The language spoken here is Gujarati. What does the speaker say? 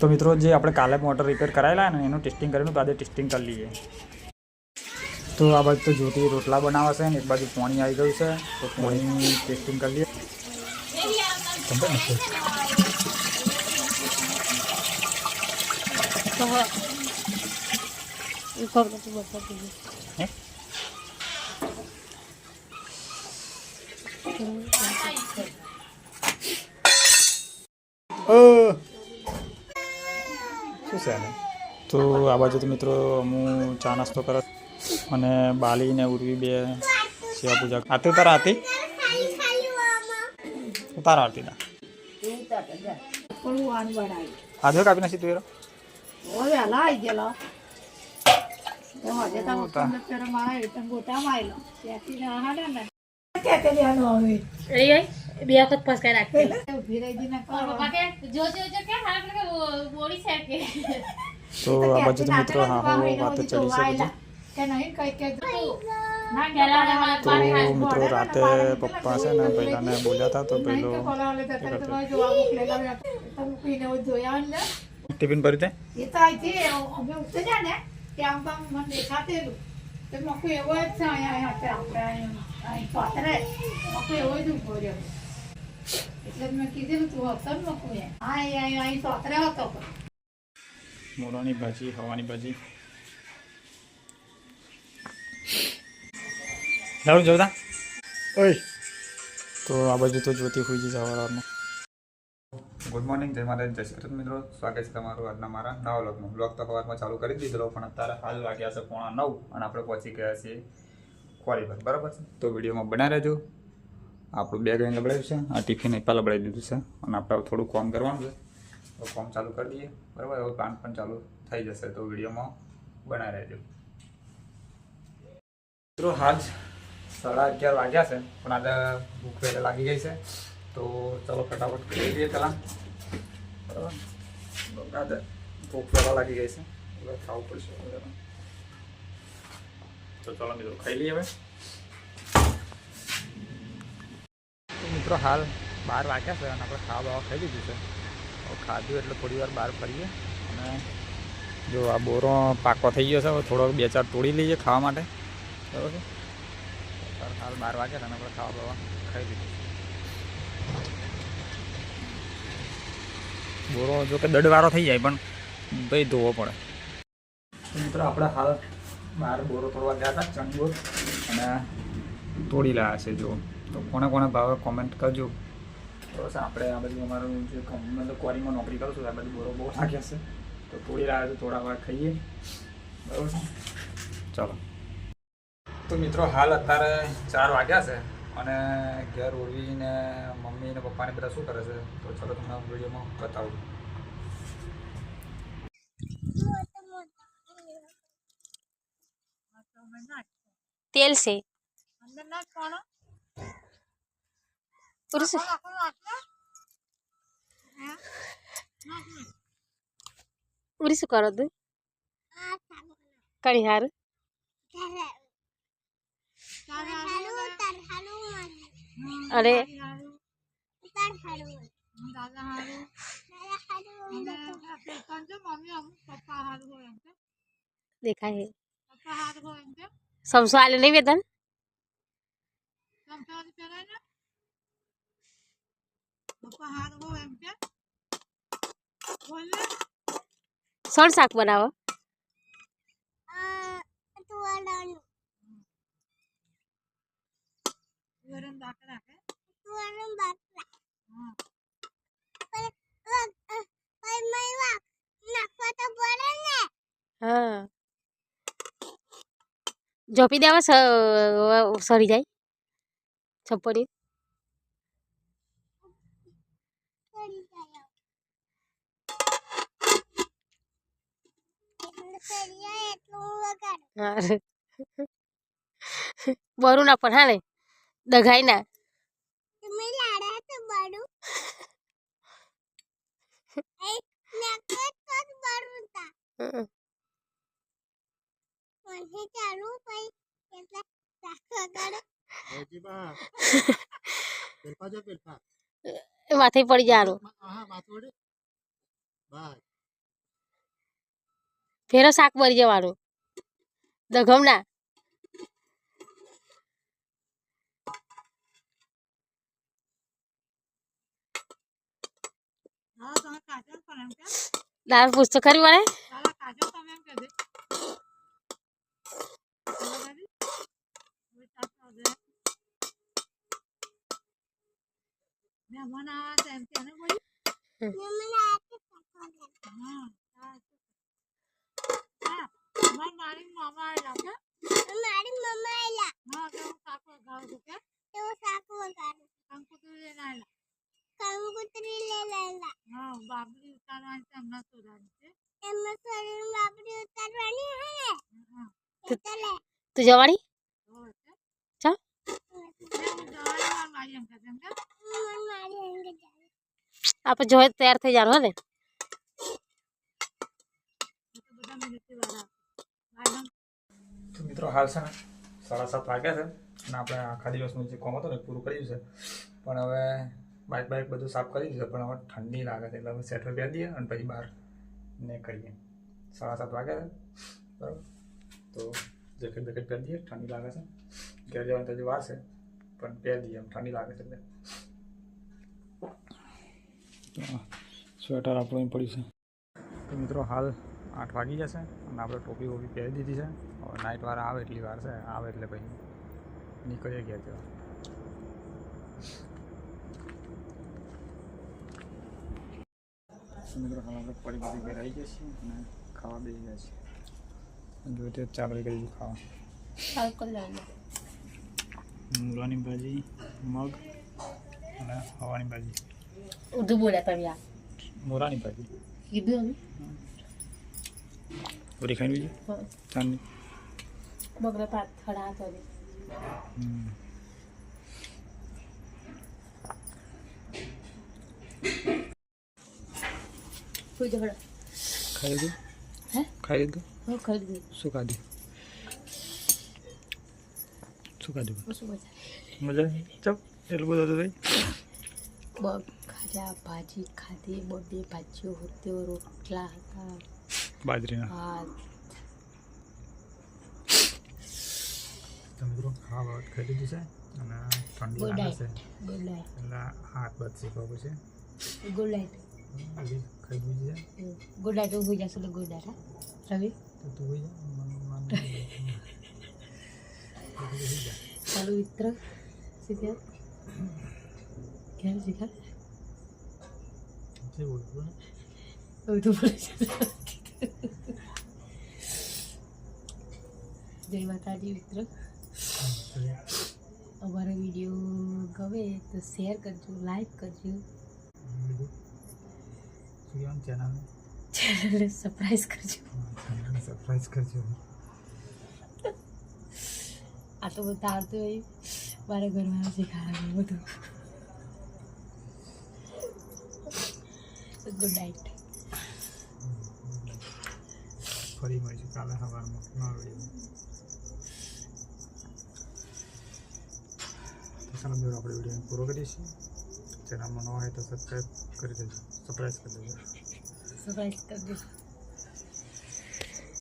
તો મિત્રો, જે આપણે કાલે મોટર રિપેર કરાયેલા ને, એનું ટેસ્ટિંગ કરીને તો આજે ટેસ્ટિંગ કરી લઈએ તો આ બાજુ તો જ્યોતિ રોટલા બનાવે છે ને, એક બાજુ પાણી આવી ગયું છે, તો પાણી ટેસ્ટિંગ કરી લઈએ ખબર નથી. છે આને તો આ બાજુ તો મિત્રો હું ચા નાસ્તો કરત અને બાલી ને ઉર્વી બે સેવા પૂજા આરતી તારા આરતી? તારા આરતી ના. હાથે કાપી નાખી તું એરો બે વખત ફસકાઈ રાખી. પપ્પા કે જોજો જોજો કે હા કે બોડી છે. કે તો આ બાજુ મિત્રો હા હો વાત ચડી છે બધી તો મિત્રો રાતે પપ્પા છે ને પહેલાને બોલ્યા હતા તો પહેલો ટિફિન ભરી દે એ તો અહીંથી અમે ઉઠી જાય ને ત્યાં પણ મને દેખાતેલું. તો મકુ એવો જ છે અહીંયા આપણે અહીં એવો જ રહ્યો. એટલે મેં કીધેલું તું હતો ને મકુ હા અહીં અહીં અહીં પાથરે હતો મોરાની ભાજી હવાની ભાજી. લાવું જોતા ઓય. તો આ બાજુ તો જોતી હોય છે સવારમાં. ગુડ મોર્નિંગ જય માતા જય શ્રી કૃષ્ણ મિત્રો. સ્વાગત છે તમારું આજના મારા નવા વ્લોગમાં. બ્લોગ તો સવારમાં ચાલુ કરી દીધેલો પણ અત્યારે હાલ વાગ્યા છે પોણા નવ અને આપણે પહોંચી ગયા છીએ ક્વારી પર બરાબર છે? તો વિડીયોમાં બનાવી રહેજો. આપણું બેગ અહીં લબડાવ્યું છે. આ ટિફિન પણ લબડાવી દીધું છે. અને આપણે થોડું કોમ કરવાનું છે. તો કોમ ચાલુ કરી દઈએ. બરાબર? હવે પ્લાન પણ ચાલુ થઈ જશે. તો વિડીયોમાં બનાવી રહેજો. મિત્રો, હાલ સાડા અગિયાર વાગ્યા છે. પણ આજે ભૂખ પહેલાં લાગી ગઈ છે. તો ચલો ફટાફટ કરી દઈએ પહેલાં. બરાબર? આજે ભૂખ પહેલાં લાગી ગઈ છે. હવે ખાવું પડશે. તો ચલો મિત્રો, ખાઈ લઈએ હવે. મિત્રો હાલ બહાર વાંચ્યા છે અને આપણે ખાવા બાવા ખાઈ લીધું છે. ખાધું એટલે થોડી વાર બહાર ફરીએ. અને જો આ બોરો પાકો થઈ ગયો છે, હવે થોડો બે ચાર તોડી લઈએ ખાવા માટે. બરાબર છે? હાલ બાર વાગ્યા છે અને આપણે ખાવા બાવા ખાઈ લીધું બોરો જો કે દડવાળો થઈ જાય, પણ ભાઈ ધોવો પડે. મિત્રો આપણે હાલ બહાર બોરો તોડવા ગયા હતા ચણ અને તોડી લાયા છે જો તો કોને કોને ભાવે કોમેન્ટ કરજો. બસ આપણે આ બધું અમારું જે મતલબ તો ક્વારીમાં નોકરી કરું છું આ બધું બોરો બહુ નાખ્યા છે. તો થોડી રાહ છે થોડા વાર ખાઈએ. બરાબર? ચાલો. તો મિત્રો હાલ અત્યારે ચાર વાગ્યા છે અને ઘેર ઓળવીને મમ્મી ને પપ્પાને બધા શું કરે છે? તો ચલો તમને વિડીયોમાં બતાવું. તેલ છે. અંદર ના જ પાણો પુરુષ આખો નાખો પુરી શું કરો તું કણી હારું અરે દાદા હારું કંજો મમ્મી અમુક પપ્પા હારું હોય એમ કે દેખાય હે પપ્પા હારું હોય એમ કે સમસો આલે નહીં વેતન ચમચાની પહેરાય ને પપ્પા હારું હોય એમ કે બોલ ને સણ શાક બનાવો. જોપી દેવા સરી જાય. છપ્પડી. બરું ના પણ હા ને? દઘાઈ ના માથે પડી જવાનું ફેરો શાક મરી જવાનું. દગમ ના હા તમે કાચો પણ એમ કે દાળ પૂછતો ખરી મને તારા કાચો તમે એમ કે દે બરાબર? હવે ચાખવા દે. મહેમાન આવ્યા છે એમ કે એને બોલી હા, હા. હા, મારી નાની મામા આવેલા કે? હા, તો હું શાક વઘારું છું કે? કંકોત્રી લઈને આવેલા. હા, બાબરી ઉતારવાની છે હમણાં શોધવાની છે. હા, તું જવાણી હોય છે. ચા ને હું જવાની વાર મારી એમ કહેતી એમ કે? આપણે જોઈએ તો તૈયાર થઈ જવાનું હો ને એ તો બધા મિનિટથી વાર આવે. ભાઈ તો મિત્રો હાલ છે ને સાડા સાત વાગ્યા છે અને આપણે આખા દિવસનું જે કામ હતું ને એ પૂરું કર્યું છે પણ હવે બાઇક બાઇક બધું સાફ કરી દીધું પણ હવે ઠંડી લાગે છે એટલે હવે સ્વેટર પહેરી દઈએ અને પછી બહાર નીકળીએ। સાડા સાત વાગ્યા છે બરાબર તો જેકેટ બેકેટ પહેરી દઈએ ઠંડી લાગે છે ઘેર જવાની તો હજી વાર છે પણ પહેરી દઈએ એમ ઠંડી લાગે છે એટલે સ્વેટર આપણું પડ્યું છે તો મિત્રો હાલ આઠ વાગી જશે અને આપણે ટોપી વોપી પહેરી દીધી છે હવે નાઇટ વાળા આવે એટલી વાર છે આવે એટલે પછી નીકળીએ ગયા તેવા મિત્રો હાલ આપણે પડી બધી ઘરે આવી ગયા છીએ અને ખાવા બેસી ગયા છે. જો તે ચાલુ કરી ખાવા. કરી મૂળાની ભાજી મગ અને હવાની ભાજી. ઉધું બોલ્યા તમે આ મોરાની ભાજી. કીધું પૂરી ખાઈ લીધી? ચાંદી બગડે પાત ખડા તો. ખાઈ કોઈ ઝઘડા ખાઈ લીધું? હે ખાઈ લીધું. હું ખરીદી શું ખાધું? શું ખાધું? શું મજા. મજા ચપ એટલું બધું હતું ભાઈ બગ ભાજી ખાધી બબે ભાજીઓ હોતી રોટલા હતા. બાજરીના? તો મિત્રો ખાવા બાબત ખાઈ લીધું છે અને ઠંડી લાગે છે. એટલે હાથ બાદ શીખવા છે ગુડ નાઇટ. ગુડ તો ઊભી જશે ગુડ રવિ? તો તું જા. ચાલુ મિત્ર શીખ્યા ક્યારે શીખ્યા? જે ને. બોલે જય માતાજી મિત્ર. અમારો વીડિયો ગમે તો શેર કરજો લાઈક કરજો. બીજું ચેનલ ચેનલને સરપ્રાઈઝ કરજો. ચેનલને સરપ્રાઈઝ કરજો. આ તો બધા આવતું હોય મારા ઘરમાં શીખાડે બધું. ગુડ નાઇટ ફરી મળીશું કાલે સવારમાં. નવા વીડિયો ચાલો આપણે વીડિયો પૂરો કરીશું જેના ચેનલમાં નવા હોય તો સબસ્ક્રાઈબ કરી દેજો. સરપ્રાઈઝ કરી દેજો સરપ્રાઈઝ કરજો